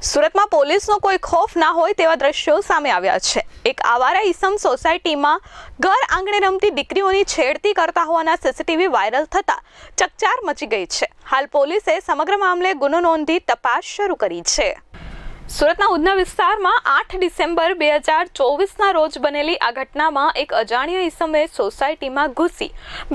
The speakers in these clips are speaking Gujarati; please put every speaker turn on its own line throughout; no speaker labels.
સુરતમાં પોલીસનો કોઈ ખોફ ના હોય તેવા દ્રશ્યો સામે આવ્યા છે. એક આવારા ઈસમ સોસાયટીમાં ઘર આંગણે રમતી દીકરીઓની છેડતી કરતા હોવાના સીસીટીવી વાયરલ થતા ચકચાર મચી ગઈ છે. હાલ પોલીસે સમગ્ર મામલે ગુનો નોંધી તપાસ શરૂ કરી છે. સુરતના ઉધના વિસ્તારમાં આઠ ડિસેમ્બર બે હજાર ચોવીસના રોજ બનેલી આ ઘટનામાં એક અજાણ્યા ઈસમે સોસાયટીમાં ઘૂસી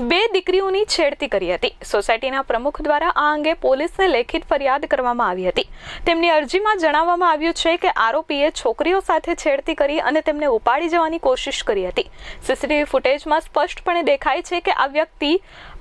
બે દીકરીઓની છેડતી કરી હતી. સોસાયટીના પ્રમુખ દ્વારા આ અંગે પોલીસને લેખિત ફરિયાદ કરવામાં આવી હતી. તેમની અરજીમાં જણાવવામાં આવ્યું છે કે આરોપીએ છોકરીઓ સાથે છેડતી કરી અને તેમને ઉપાડી જવાની કોશિશ કરી હતી. સીસીટીવી ફૂટેજમાં સ્પષ્ટપણે દેખાય છે કે આ વ્યક્તિ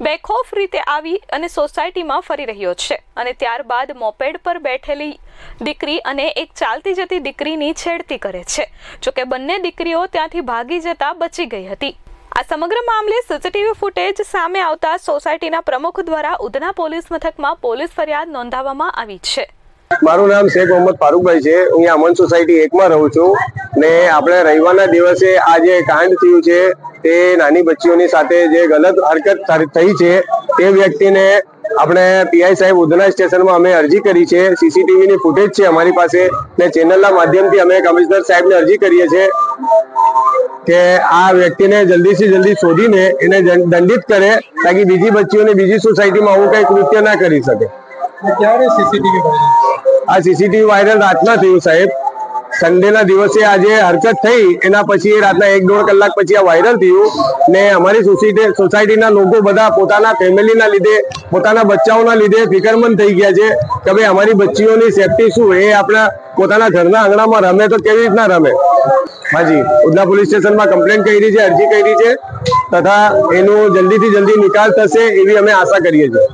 બેખોફ રીતે આવી અને સોસાયટીમાં ફરી રહ્યો છે અને ત્યારબાદ મોપેડ પર બેઠેલી દીકરી અને એક ચાલતી જતી દીકરીની છેડતી કરે છે. જોકે બંને દીકરીઓ ત્યાંથી ભાગી જતા બચી ગઈ હતી. આ સમગ્ર મામલે સીસીટીવી ફૂટેજ સામે આવતા સોસાયટીના પ્રમુખ દ્વારા ઉધના પોલીસ મથકમાં પોલીસ ફરિયાદ નોંધાવવામાં આવી છે.
મારું નામ શેખ મોહમ્મદ ફારૂકભાઈ છે. હું અહીંયા અમન સોસાયટી એકમાં રહું છું ને આપણે રવિવારના દિવસે આ જે કાંડ થયું છે તે નાની બચ્ચીઓની સાથે જે ગલત હરકત થઈ છે તે વ્યક્તિને આપણે પીઆઈ સાહેબ ઉધના સ્ટેશનમાં અમે અરજી કરી છે. સીસીટીવી ની ફૂટેજ છે અમારી પાસે ને ચેનલના માધ્યમથી અમે કમિશનર સાહેબને અરજી કરીએ છીએ કે આ વ્યક્તિને જલ્દીથી જલ્દી શોધીને એને દંડિત કરે તાકી બીજી બચ્ચીઓને બીજી સોસાયટીમાં આવું કઈ કૃત્ય ના કરી શકે.
ક્યારે સીસીટીવી વાયરલ
આ સીસીટીવી વાયરલ રાતના થયું સાહેબ. સન્ડેના દિવસે આ જે હરકત થઈ. એના પછી રાતના એક દોઢ કલાક પછી આ વાયરલ થયું ને અમારી સોસાયટી સોસાયટીના લોકો બધા પોતાના ફેમિલીના લીધે, પોતાના બચ્ચાઓના લીધે ફિકરમંદ થઈ ગયા છે કે ભાઈ અમારી બચ્ચીઓની સેફટી શું? એ આપણા પોતાના ઘરના આંગણામાં રમે તો કેવી રીતના રમે? હાજી, ઉધના પોલીસ સ્ટેશનમાં કમ્પ્લેન કરી છે, અરજી કરી છે તથા એનું જલ્દીથી જલ્દી નિકાલ થશે એવી અમે આશા કરીએ છીએ.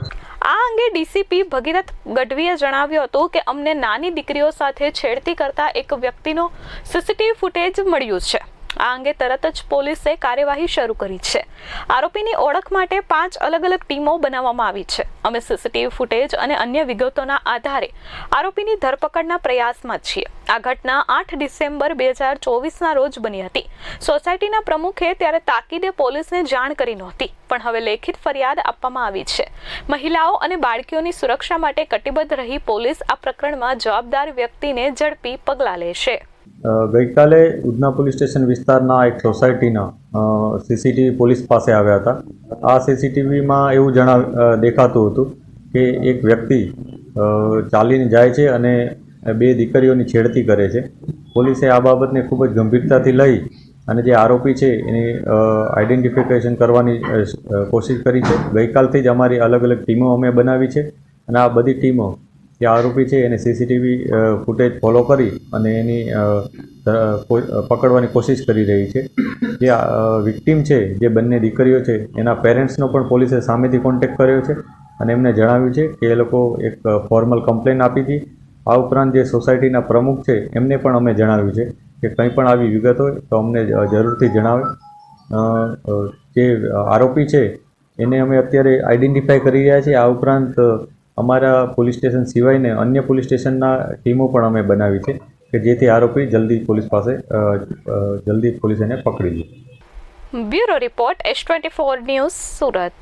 અંગે ડીસીપી ભગીરથ ગઢવીએ જણાવ્યું હતું કે અમને નાની દીકરીઓ સાથે છેડતી કરતા એક વ્યક્તિનો સીસીટીવી ફૂટેજ મળ્યું છે. આ અંગે તરત જ પોલીસે કાર્યવાહી શરૂ કરી છે. આરોપીની ઓળખ માટે પાંચ અલગ અલગ ટીમો બનાવવામાં આવી છે. અમે સીસીટીવી ફૂટેજ અને અન્ય વિગતોના આધારે આરોપીની ધરપકડના પ્રયાસમાં છીએ. આ ઘટના આઠ ડિસેમ્બર બે હજાર ચોવીસના રોજ બની હતી. સોસાયટીના પ્રમુખે ત્યારે તાકીદે પોલીસને જાણ કરી નહોતી, પણ હવે લેખિત ફરિયાદ આપવામાં આવી છે. મહિલાઓ અને બાળકીઓની સુરક્ષા માટે કટિબદ્ધ રહી પોલીસ આ પ્રકરણમાં જવાબદાર વ્યક્તિને ઝડપી પગલાં લેશે.
ગઈકાલે ઉધના પોલીસ સ્ટેશન વિસ્તારના એક સોસાયટીના સીસીટીવી પોલીસ પાસે આવ્યા હતા. આ સીસીટીવીમાં એવું જણાવ દેખાતું હતું કે એક વ્યક્તિ ચાલીને જાય છે અને બે દીકરીઓની છેડતી કરે છે. પોલીસે આ બાબતને ખૂબ જ ગંભીરતાથી લઈ અને જે આરોપી છે એની આઈડેન્ટિફિકેશન કરવાની કોશિશ કરી છે. ગઈકાલથી જ અમારી અલગ અલગ ટીમો અમે બનાવી છે અને આ બધી ટીમો જે આરોપી છે, એને સીસીટીવી ફૂટેજ ફોલો કરી અને એની પકડવાની કોશિશ કરી રહી છે. જે વિક્ટીમ છે, જે બંને દીકરીઓ છે, એના પેરેન્ટ્સનો પણ પોલીસે સામેથી કોન્ટેક્ટ કર્યો છે અને એમને જણાવ્યું છે કે એ લોકો એક ફોર્મલ કમ્પ્લેન આપી હતી. આ ઉપરાંત જે સોસાયટીના પ્રમુખ છે, એમને પણ અમે જણાવ્યું છે કે કંઈ પણ આવી વિગત હોય તો અમને જરૂરથી જણાવે. જે આરોપી છે, એને અમે અત્યારે આઈડેન્ટિફાઈ કરી રહ્યા છીએ. આ ઉપરાંત અમારા પોલીસ સ્ટેશન સિવાયને અન્ય પોલીસ સ્ટેશનના ટીમો પણ અમે બનાવી છે કે જેથી આરોપી જલ્દી પોલીસ પાસે જલ્દી પોલીસ એને પકડી લે.
Bureau report, S twenty four news Surat.